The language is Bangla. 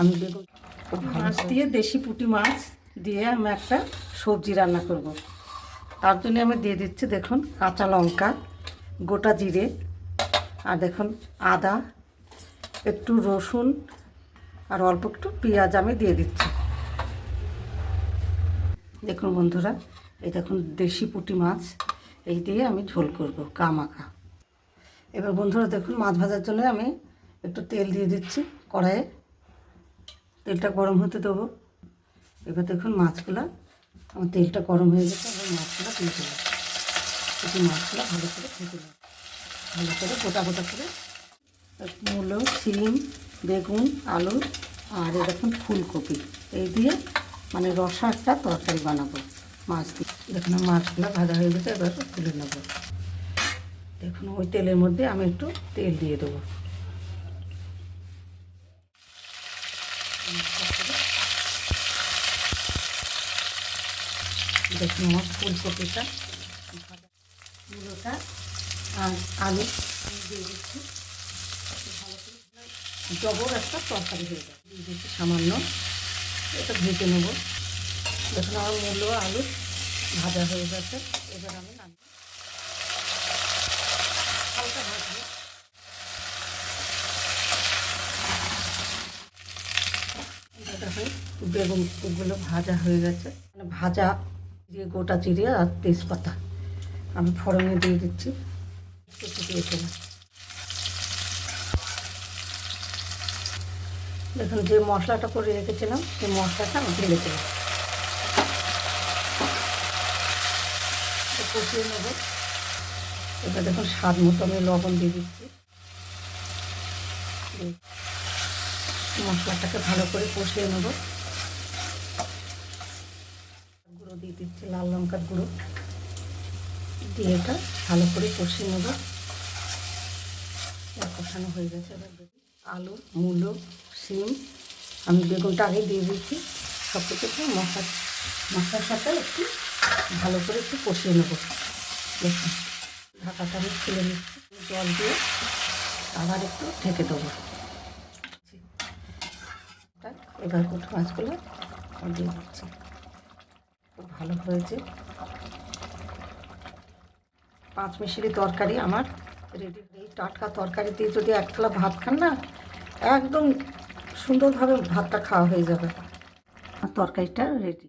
আমি বেগুন মাছ দিয়ে দেশি পুঁটি মাছ দিয়ে আমি একটা সবজি রান্না করব। তার জন্য আমি দিয়ে দিচ্ছি দেখুন কাঁচা লঙ্কা, গোটা জিরে আর দেখুন আদা, একটু রসুন আর অল্প একটু পেঁয়াজ আমি দিয়ে দিচ্ছি। দেখুন বন্ধুরা, এই দেখুন দেশি পুঁটি মাছ, এই দিয়ে আমি ঝোল করব কামাখা এবার বন্ধুরা দেখুন মাছ ভাজার জন্য আমি একটু তেল দিয়ে দিচ্ছি কড়াইয়ে। তেলটা গরম হতে দেবো। এবার দেখুন মাছগুলো, আমার তেলটা গরম হয়ে গেছে, এবার মাছগুলো দিয়ে দেবো। একটু মাছগুলো ভালো করে ভেজে নেব। ভালো করে গোটা গোটা করে মূলো, শিম, বেগুন, আলু, আর এরকম ফুলকপি। এই দিয়ে মানে রসা একটা তরকারি বানাবো মাছ দিয়ে। দেখুন আমার মাছগুলো ভাজা হয়ে গেছে, এবার তুলে নেব। দেখুন ওই তেলের মধ্যে আমি একটু তেল দিয়ে দেবো। দেখুন আমার ফুলকপিটা মূলোটা আর আলু দিয়ে দিচ্ছি। ভালো করে জবর একটা তরকারি হয়ে যাবে। দিয়ে দিচ্ছি সামান্য। এটা ভেজে নেব। দেখুন আমার মূলো, আলু ভাজা হয়ে গেছে। এবার আমি নামি হালকা ভাজবো। হয় বেগুনগুলো ভাজা হয়ে গেছে। মানে ভাজা জিরে গোটা জিরে আর তেজপাতা আমি ফোড়নে দিয়ে দিচ্ছি। দেখুন, যে মশলাটা করে রেখেছিলাম, সেই মশলাটা আমি ঢেলে দিলাম কষিয়ে নেব। এবার দেখুন, স্বাদ মতো আমি লবণ দিয়ে দিচ্ছি। দিয়ে মশলাটাকে ভালো করে কষিয়ে নেব। গুঁড়ো দিয়ে দিচ্ছি, লাল লঙ্কার গুঁড়ো। দিয়ে এটা ভালো করে কষিয়ে নেব। কষানো হয়ে গেছে। এবার আলু, মূলো, শিম, আমি বেগুনটা আগে দিয়ে দিচ্ছি। সব কিছুকে মশলা মশলার সাথে একটু ভালো করে একটু কষিয়ে নেব। ঢাকাটা আমি খুলে নিচ্ছি। জল দিয়ে আবার একটু ঢেকে দেবো। এবার কুটু মাছগুলো দিয়ে দিচ্ছি। খুব ভালো হয়েছে। পাঁচ মিশিরি তরকারি আমার রেডি এই টাটকা তরকারি দিয়ে যদি এক থালা ভাত খান না, একদম সুন্দরভাবে ভাতটা খাওয়া হয়ে যাবে। আর তরকারিটা রেডি